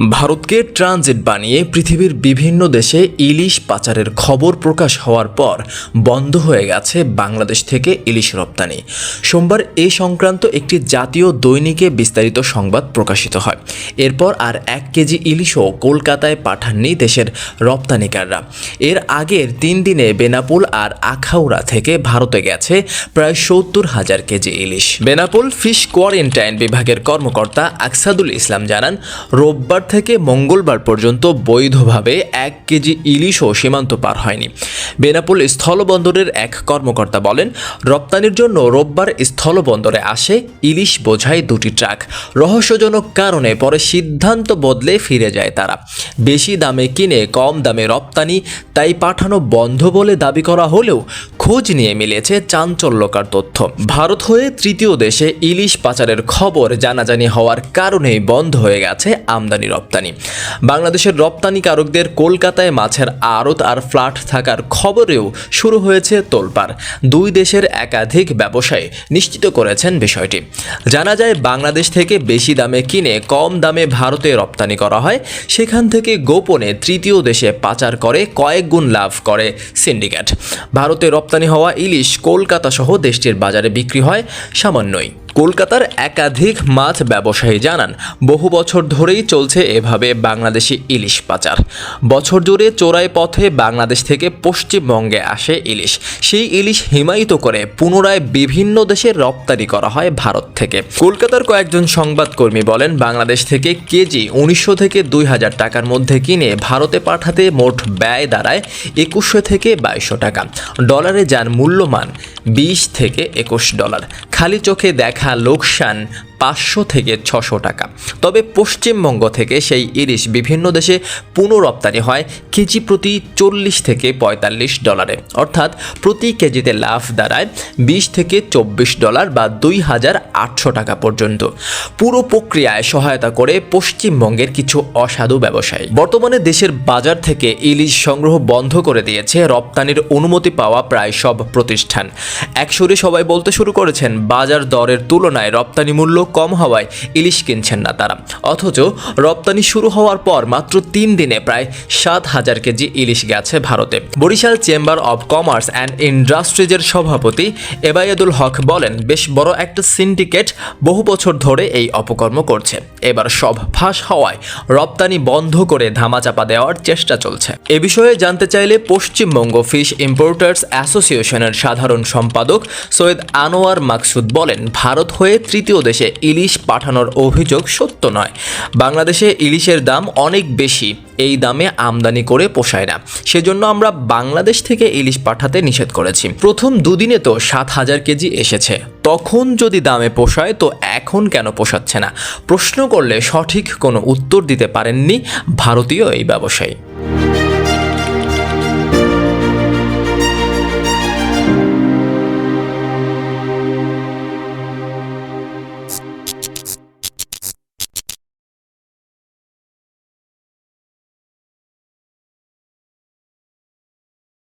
ভারতকে ট্রানজিট বানিয়ে পৃথিবীর বিভিন্ন দেশে ইলিশ পাচারের খবর প্রকাশ হওয়ার পর বন্ধ হয়ে গেছে বাংলাদেশ থেকে ইলিশ রপ্তানি। সোমবার এ সংক্রান্ত একটি জাতীয় দৈনিকে বিস্তারিত সংবাদ প্রকাশিত হয়। এরপর আর এক কেজি ইলিশও কলকাতায় পাঠাননি দেশের রপ্তানিকাররা। এর আগের তিন দিনে বেনাপুল আর আখাউড়া থেকে ভারতে গেছে প্রায় সত্তর হাজার কেজি ইলিশ। বেনাপুল ফিশ কোয়ারেন্টাইন বিভাগের কর্মকর্তা আকসাদুল ইসলাম জানান, রোববার থেকে মঙ্গলবার পর্যন্ত বৈধভাবে এক কেজি ইলিশও সীমান্ত পার হয়নি। বেনাপুল স্থলবন্দরের এক কর্মকর্তা বলেন, রপ্তানির জন্য রোববার স্থলবন্দরে আসে ইলিশ বোঝায় দুটি ট্রাক। রহস্যজনক কারণে পরে সিদ্ধান্ত বদলে ফিরে যায় তারা। বেশি দামে কিনে কম দামে রপ্তানি, তাই পাঠানো বন্ধ বলে দাবি করা হলেও খোঁজ নিয়ে মিলেছে চাঞ্চল্যকার তথ্য। ভারত হয়ে তৃতীয় দেশে ইলিশ পাচারের খবর জানাজানি হওয়ার কারণেই বন্ধ হয়ে গেছে আমদানি রপ্তানি। বাংলাদেশের রপ্তানিকারকদের কলকাতায় মাছের আড়ত আর ফ্ল্যাট থাকার খবরেও শুরু হয়েছে তোলপাড়। দুই দেশের একাধিক ব্যবসায়ী নিশ্চিত করেছেন বিষয়টি। জানা যায়, বাংলাদেশ থেকে বেশি দামে কিনে কম দামে ভারতে রপ্তানি করা হয়। সেখান থেকে গোপনে তৃতীয় দেশে পাচার করে কয়েক গুণ লাভ করে সিন্ডিকেট। ভারতে রপ্তানি হওয়া ইলিশ কলকাতা সহ দেশটির বাজারে বিক্রি হয় সামান্যই। কলকাতার একাধিক মাছ ব্যবসায়ী জানান, বহু বছর ধরেই চলছে এভাবে বাংলাদেশি ইলিশ পাচার। বছর জুড়ে চোরাই পথে বাংলাদেশ থেকে পশ্চিমবঙ্গে আসে ইলিশ। সেই ইলিশ হিমায়িত করে পুনরায় বিভিন্ন দেশে রপ্তানি করা হয় ভারত থেকে। কলকাতার কয়েকজন সংবাদকর্মী বলেন, বাংলাদেশ থেকে কেজি উনিশশো থেকে দুই হাজার টাকার মধ্যে কিনে ভারতে পাঠাতে মোট ব্যয় দাঁড়ায় একুশশো থেকে বাইশশো টাকা। ডলারে যার মূল্যমান বিশ থেকে একুশ ডলার। খালি চোখে দেখা লোকসান পাঁচশো থেকে ছশো টাকা। তবে পশ্চিমবঙ্গ থেকে সেই ইলিশ বিভিন্ন দেশে পুনরপ্তানি হয় কেজি প্রতি চল্লিশ থেকে পঁয়তাল্লিশ ডলারে। অর্থাৎ প্রতি কেজিতে লাভ দাঁড়ায় বিশ থেকে চব্বিশ ডলার বা দুই হাজার আটশো টাকা পর্যন্ত। পুরো প্রক্রিয়ায় সহায়তা করে পশ্চিমবঙ্গের কিছু অসাধু ব্যবসায়ী। বর্তমানে দেশের বাজার থেকে ইলিশ সংগ্রহ বন্ধ করে দিয়েছে রপ্তানির অনুমতি পাওয়া প্রায় সব প্রতিষ্ঠান। একসুরে সবাই বলতে শুরু করেছেন, বাজার দরের তুলনায় রপ্তানি মূল্য কম হওয়ায় ইলিশ কিনছেন না তারা। অথচ রপ্তানি শুরু হওয়ার পর মাত্র তিন দিনে প্রায় সাত হাজার কেজি ইলিশ গেছে ভারতে। Barishal chamber of commerce and ইন্ডাস্ট্রিজের সভাপতি এবায়াদুল হক বলেন, বেশ বড় একটা সিন্ডিকেট বহু বছর ধরে এই অপকর্ম করছে। এবার সব ফাঁস হওয়ায় রপ্তানি বন্ধ করে ধামাচাপা দেওয়ার চেষ্টা চলছে। এ বিষয়ে জানতে চাইলে পশ্চিমবঙ্গ ফিশ ইম্পোর্টার্স অ্যাসোসিয়েশনের সাধারণ সম্পাদক সৈয়দ আনোয়ার মাকসুদ বলেন, ভারত হয়ে তৃতীয় দেশে ইলিশ পাঠানোর অভিযোগ সত্য নয়। বাংলাদেশে ইলিশের দাম অনেক বেশি। এই দামে আমদানি করে পোষায় না। সেজন্য আমরা বাংলাদেশ থেকে ইলিশ পাঠাতে নিষেধ করেছি। প্রথম দুদিনে তো সাত হাজার কেজি এসেছে। তখন যদি দামে পোষায়, তো এখন কেন পোষাচ্ছে না? প্রশ্ন করলে সঠিক কোনো উত্তর দিতে পারেননি ভারতীয় এই ব্যবসায়ী।